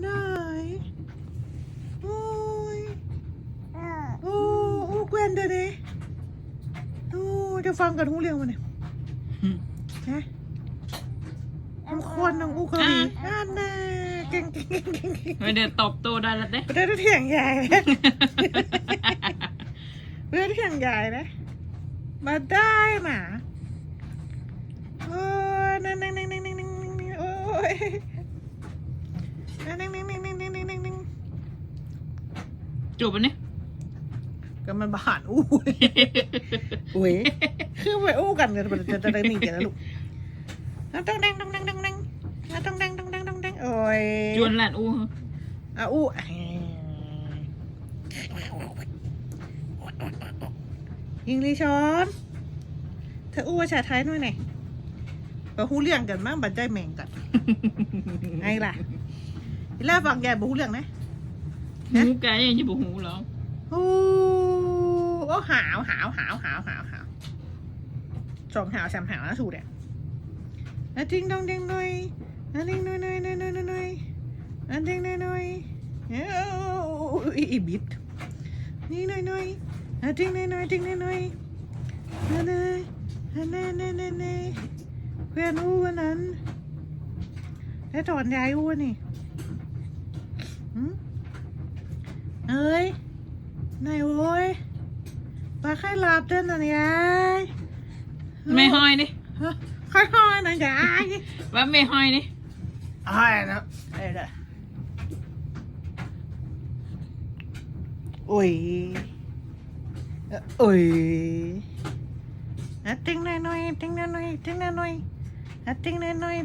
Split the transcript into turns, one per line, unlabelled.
ไหนโอ้ยโอ้โอ้แกวนเด้อเด้โอ้เดี๋ยวฟังกันหูเรียงมานเนี่ยฮะมันควรนางอูเกาหลีอ่านแน่เก่งเก่งเก่งเก่งเก่ง
ไม่เดี๋ยวตบตัวได้แล้วเด้
ไม่ได้เถียงใหญ่เลยไม่ได้เถียงใหญ่เลยมาได้หมาโอ้นั่งนั่งนั่งนั่งนั่งนั่งโอ้ย
จูบอันนี้
ก็มันบานอู้เลยอุ้ยคือไปอู้กันกันจะจะได้หนีกันแล้วลูกต้องดังต้องดังต้องดังต้องดังต้องดังต้องดังโอ้ย
จวนหลานอู้
อะอู้ยิงลีชอนเธออู้ภาษาไทยหน่อยหน่อยไปหูเรื่องกันมั้งบัดใจแมงกันไงล่ะอีล่าฟังแกบอกหูเรื่องนะ
หูไกยังจะบอกหูเหรอ
ฮู้โอ้หาวหาวหาวหาวหาวหาวสองหาวสามหาวนะสูดเนี่ยอะทิ้งดองเด้งหน่อยอะทิ้งหน่อยหน่อยหน่อยหน่อยหน่อยหน่อยอะทิ้งหน่อยหน่อยเอ้าอีบิดนี่หน่อยหน่อยอะทิ้งหน่อยหน่อยทิ้งหน่อยหน่อยอะเนยอะเนยเนยเนยเนยเพื่อนอู้วันนั้นได้ถอนยายอู้นี่ ơi. Này ôi. Bà khai lạp trên là nè, mẹ hoi đi. Khai hoi là nè, bà mẹ hoi đi. Hoi nè, đây đây. Ui. Ui. À, tiếng nè nói tiếng nè nói tiếng nè nói à, tiếng này nói